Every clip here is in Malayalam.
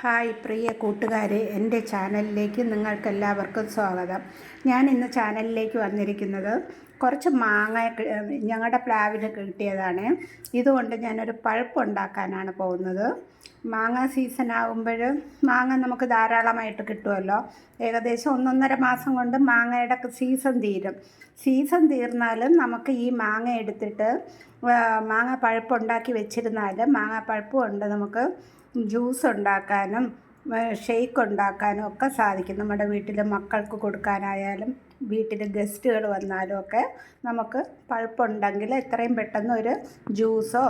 ഹായ് പ്രിയ കൂട്ടുകാരെ എന്റെ ചാനലിലേക്ക് നിങ്ങൾക്കെല്ലാവർക്കും സ്വാഗതം. ഞാൻ ഇന്ന് ചാനലിലേക്ക് വന്നിരിക്കുന്നത് കുറച്ച് മാങ്ങ ഞങ്ങളുടെ പ്ലാവിന് കിട്ടിയതാണ്. ഇതുകൊണ്ട് ഞാനൊരു പഴുപ്പ് ഉണ്ടാക്കാനാണ് പോകുന്നത്. മാങ്ങ സീസൺ ആകുമ്പോൾ മാങ്ങ നമുക്ക് ധാരാളമായിട്ട് കിട്ടുമല്ലോ ഏകദേശം ഒന്നൊന്നര മാസം കൊണ്ട് മാങ്ങയുടെ സീസൺ തീരും. സീസൺ തീർന്നാലും നമുക്ക് ഈ മാങ്ങ എടുത്തിട്ട് മാങ്ങ മാങ്ങ പഴുപ്പുണ്ടാക്കി വെച്ചിരുന്നാൽ മാങ്ങ പഴുപ്പ് കൊണ്ട് നമുക്ക് ജ്യൂസ് ഉണ്ടാക്കാനും ഷെയ്ക്ക് ഉണ്ടാക്കാനും ഒക്കെ സാധിക്കും. നമ്മുടെ വീട്ടിൽ മക്കൾക്ക് കൊടുക്കാനായാലും വീട്ടിൽ ഗസ്റ്റുകൾ വന്നാലും ഒക്കെ നമുക്ക് പഴുപ്പുണ്ടെങ്കിൽ എത്രയും പെട്ടെന്ന് ഒരു ജ്യൂസോ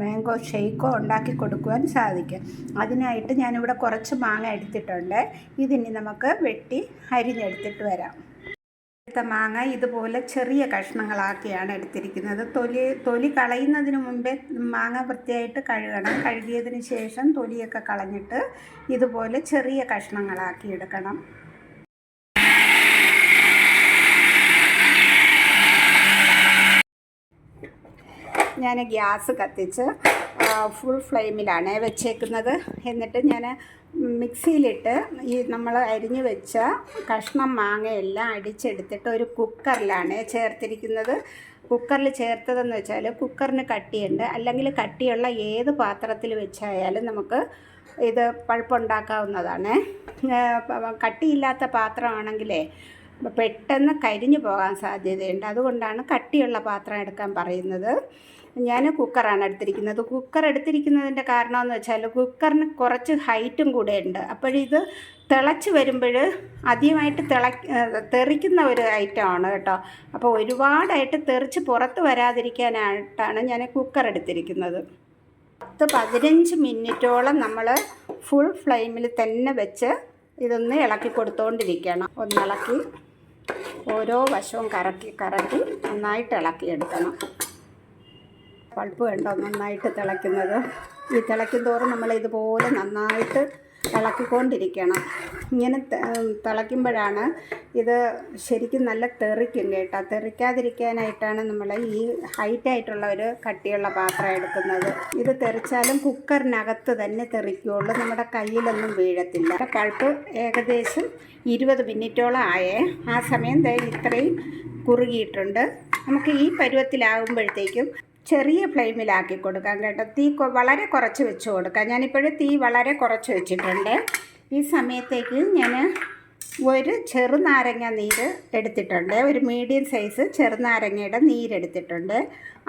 മാംഗോ ഷെയ്ക്കോ ഉണ്ടാക്കി കൊടുക്കുവാൻ സാധിക്കും. അതിനായിട്ട് ഞാനിവിടെ കുറച്ച് മാങ്ങ എടുത്തിട്ടുണ്ട്. ഇതിനി നമുക്ക് വെട്ടി അരിഞ്ഞെടുത്തിട്ട് വരാം. എടുത്ത മാങ്ങ ഇതുപോലെ ചെറിയ കഷ്ണങ്ങളാക്കിയാണ് എടുത്തിരിക്കുന്നത്. തൊലി തൊലി കളയുന്നതിന് മുമ്പേ മാങ്ങ വൃത്തിയായിട്ട് കഴുകണം. കഴുകിയതിന് ശേഷം തൊലിയൊക്കെ കളഞ്ഞിട്ട് ഇതുപോലെ ചെറിയ കഷ്ണങ്ങളാക്കി എടുക്കണം. ഞാൻ ഗ്യാസ് കത്തിച്ച് ഫുൾ ഫ്ലെയിമിലാണ് വെച്ചേക്കുന്നത്. എന്നിട്ട് ഞാൻ മിക്സിയിലിട്ട് ഈ നമ്മൾ അരിഞ്ഞു വെച്ച കഷ്ണം മാങ്ങയെല്ലാം അടിച്ചെടുത്തിട്ട് ഒരു കുക്കറിലാണ് ചേർത്തിരിക്കുന്നത്. കുക്കറിൽ ചേർത്തതെന്ന് വെച്ചാൽ കുക്കറിന് കട്ടിയുണ്ട്. അല്ലെങ്കിൽ കട്ടിയുള്ള ഏത് പാത്രത്തിൽ വെച്ചായാലും നമുക്ക് ഇത് പഴുപ്പുണ്ടാക്കാവുന്നതാണ്. കട്ടിയില്ലാത്ത പാത്രമാണെങ്കിലേ പെട്ടെന്ന് കരിഞ്ഞു പോകാൻ സാധ്യതയുണ്ട്. അതുകൊണ്ടാണ് കട്ടിയുള്ള പാത്രം എടുക്കാൻ പറയുന്നത്. ഞാൻ കുക്കറാണ് എടുത്തിരിക്കുന്നത്. കുക്കർ എടുത്തിരിക്കുന്നതിന്റെ കാരണമെന്ന് വെച്ചാൽ കുക്കറിന് കുറച്ച് ഹൈറ്റും കൂടെ ഉണ്ട് അപ്പോഴിത് തിളച്ച് വരുമ്പോൾ ആദ്യമായിട്ട് തിള തെറിക്കുന്ന ഒരു ഐറ്റമാണ് കേട്ടോ. അപ്പോൾ ഒരുപാടായിട്ട് തെറിച്ച് പുറത്ത് വരാതിരിക്കാനായിട്ടാണ് ഞാൻ കുക്കർ എടുത്തിരിക്കുന്നത്. പത്ത് പതിനഞ്ച് മിനിറ്റോളം നമ്മൾ ഫുൾ ഫ്ലെയിമിൽ തന്നെ വെച്ച് ഇതൊന്ന് ഇളക്കി കൊടുത്തുകൊണ്ടിരിക്കണം ഒന്നിളക്കി ഓരോ വശവും കറക്കി കറക്കി നന്നായിട്ട് ഇളക്കിയെടുക്കണം. പൾപ്പ് കണ്ടോ? നന്നായിട്ട് തിളയ്ക്കുന്നത്. ഈ തിളയ്ക്കും തോറും നമ്മൾ ഇതുപോലെ നന്നായിട്ട് ഇളക്കിക്കൊണ്ടിരിക്കണം. ഇങ്ങനെ തിളയ്ക്കുമ്പോഴാണ് ഇത് ശരിക്കും നല്ല തെറിക്കും കേട്ടോ. തെറിക്കാതിരിക്കാനായിട്ടാണ് നമ്മൾ ഈ ഹൈറ്റായിട്ടുള്ള ഒരു കട്ടിയുള്ള പാത്രം എടുക്കുന്നത്. ഇത് തെറിച്ചാലും കുക്കറിനകത്ത് തന്നെ തെറിക്കുകയുള്ളൂ നമ്മുടെ കയ്യിലൊന്നും വീഴത്തില്ല. പൾപ്പ് ഏകദേശം ഇരുപത് മിനിറ്റോളം ആയേ. ആ സമയം ഇത്രയും കുറുകിയിട്ടുണ്ട്. നമുക്ക് ഈ പരുവത്തിലാകുമ്പോഴത്തേക്കും ചെറിയ ഫ്ലെയിമിലാക്കി കൊടുക്കാം കേട്ടോ. തീ വളരെ കുറച്ച് വെച്ച് കൊടുക്കാം. ഞാനിപ്പോഴും തീ വളരെ കുറച്ച് വെച്ചിട്ടുണ്ട്. ഈ സമയത്തേക്ക് ഞാൻ ഒരു ചെറുനാരങ്ങ നീര് എടുത്തിട്ടുണ്ട്. ഒരു മീഡിയം സൈസ് ചെറുനാരങ്ങയുടെ നീരെടുത്തിട്ടുണ്ട്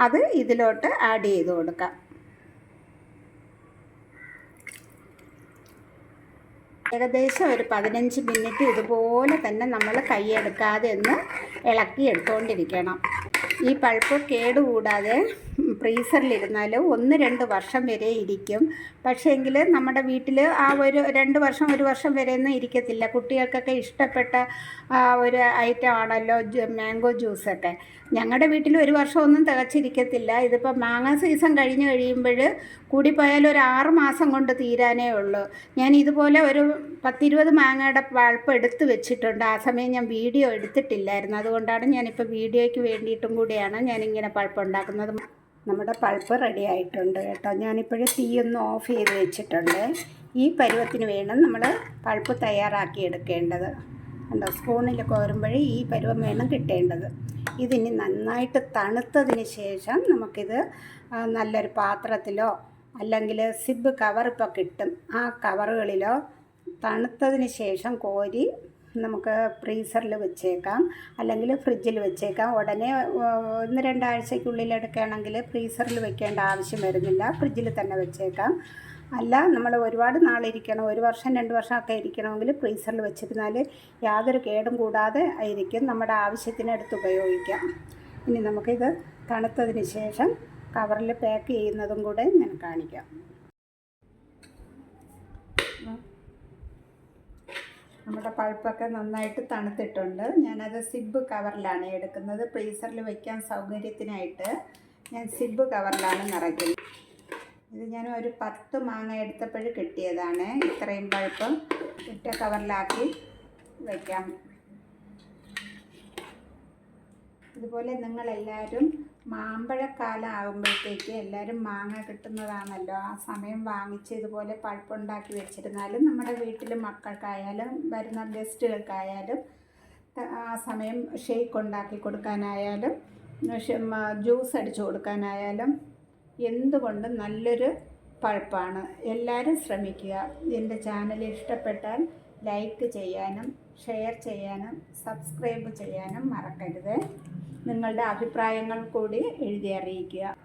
അത് ഇതിലോട്ട് ആഡ് ചെയ്ത് കൊടുക്കാം. ഏകദേശം ഒരു പതിനഞ്ച് മിനിറ്റ് ഇതുപോലെ തന്നെ നമ്മൾ കൈയെടുക്കാതെ ഒന്ന് ഇളക്കി എടുത്തുകൊണ്ടിരിക്കണം ഈ പഴുപ്പ് കേടുകൂടാതെ ഫ്രീസറിലിരുന്നാൽ ഒന്ന് രണ്ട് വർഷം വരെ ഇരിക്കും. പക്ഷേങ്കിൽ നമ്മുടെ വീട്ടിൽ ആ ഒരു രണ്ട് വർഷം ഒരു വർഷം വരെ ഒന്നും ഇരിക്കത്തില്ല. കുട്ടികൾക്കൊക്കെ ഇഷ്ടപ്പെട്ട ഒരു ഐറ്റം ആണല്ലോ മാംഗോ ജ്യൂസൊക്കെ ഞങ്ങളുടെ വീട്ടിൽ ഒരു വർഷമൊന്നും തികച്ചിരിക്കത്തില്ല. ഇതിപ്പോൾ മാങ്ങ സീസൺ കഴിഞ്ഞ് കഴിയുമ്പോൾ കൂടിപ്പോയാൽ ഒരു ആറ് മാസം കൊണ്ട് തീരാനേ ഉള്ളൂ. ഞാൻ ഇതുപോലെ ഒരു പത്തിരുപത് മാങ്ങയുടെ പൾപ്പ് എടുത്ത് വെച്ചിട്ടുണ്ട്. ആ സമയം ഞാൻ വീഡിയോ എടുത്തിട്ടില്ലായിരുന്നു. അതുകൊണ്ടാണ് ഞാനിപ്പോൾ വീഡിയോയ്ക്ക് വേണ്ടിയിട്ടും കൂടിയാണ് ഞാനിങ്ങനെ പൾപ്പ് ഉണ്ടാക്കുന്നത് നമ്മുടെ പൾപ്പ് റെഡി ആയിട്ടുണ്ട് കേട്ടോ. ഞാനിപ്പോഴും തീയൊന്ന് ഓഫ് ചെയ്ത് വെച്ചിട്ടുണ്ട്. ഈ പരുവത്തിന് വേണം നമ്മൾ പൾപ്പ് തയ്യാറാക്കി എടുക്കേണ്ടത്. കണ്ടോ? സ്പൂണിൽ കോരുമ്പോഴേ ഈ പരുവം വേണം കിട്ടേണ്ടത്. ഇതിനി നന്നായിട്ട് തണുത്തതിന് ശേഷം നമുക്കിത് നല്ലൊരു പാത്രത്തിലോ അല്ലെങ്കിൽ സിബ് കവർ ഇപ്പോൾ കിട്ടും. ആ കവറുകളിലോ തണുത്തതിന് ശേഷം കോരി നമുക്ക് ഫ്രീസറിൽ വെച്ചേക്കാം. അല്ലെങ്കിൽ ഫ്രിഡ്ജിൽ വെച്ചേക്കാം. ഉടനെ ഒന്ന് രണ്ടാഴ്ചയ്ക്കുള്ളിൽ എടുക്കുകയാണെങ്കിൽ ഫ്രീസറിൽ വെക്കേണ്ട ആവശ്യം വരുന്നില്ല. ഫ്രിഡ്ജിൽ തന്നെ വെച്ചേക്കാം. അല്ല നമ്മൾ ഒരുപാട് നാളിരിക്കണം. ഒരു വർഷം രണ്ട് വർഷമൊക്കെ ഇരിക്കണമെങ്കിൽ ഫ്രീസറിൽ വെച്ചിരുന്നാൽ യാതൊരു കേടും കൂടാതെ ആയിരിക്കും. നമ്മുടെ ആവശ്യത്തിനെടുത്ത് ഉപയോഗിക്കാം. ഇനി നമുക്കിത് തണുത്തതിന് ശേഷം കവറിൽ പാക്ക് ചെയ്യുന്നതും കൂടെ ഞാൻ കാണിക്കാം. നമ്മുടെ പഴുപ്പൊക്കെ നന്നായിട്ട് തണുത്തിട്ടുണ്ട്. ഞാനത് സിബ് കവറിലാണ് എടുക്കുന്നത്. ഫ്രീസറിൽ വയ്ക്കാൻ സൗകര്യത്തിനായിട്ട് ഞാൻ സിബ് കവറിലാണ് നിറയ്ക്കുന്നത്. ഇത് ഞാൻ ഒരു പത്ത് മാങ്ങ എടുത്തപ്പോഴും കിട്ടിയതാണ്. ഇത്രയും പഴുപ്പ് ഒറ്റ കവറിലാക്കി വയ്ക്കാം. അതുപോലെ നിങ്ങളെല്ലാവരും മാമ്പഴക്കാലം ആകുമ്പോഴത്തേക്ക് എല്ലാവരും മാങ്ങ കിട്ടുന്നതാണല്ലോ. ആ സമയം വാങ്ങിച്ച് ഇതുപോലെ പഴുപ്പുണ്ടാക്കി വെച്ചിരുന്നാലും നമ്മുടെ വീട്ടിൽ മക്കൾക്കായാലും വരുന്ന ഗസ്റ്റുകൾക്കായാലും ആ സമയം ഷേക്ക് ഉണ്ടാക്കി കൊടുക്കാനായാലും ജ്യൂസ് അടിച്ചു കൊടുക്കാനായാലും എന്തുകൊണ്ടും നല്ലൊരു പഴുപ്പാണ്. എല്ലാവരും ശ്രമിക്കുക. എന്റെ ചാനൽ ഇഷ്ടപ്പെട്ടാൽ ലൈക്ക് ചെയ്യാനും ഷെയർ ചെയ്യാനും സബ്സ്ക്രൈബ് ചെയ്യാനും മറക്കരുത്. നിങ്ങളുടെ അഭിപ്രായങ്ങൾ കൂടി എഴുതി അറിയിക്കുക.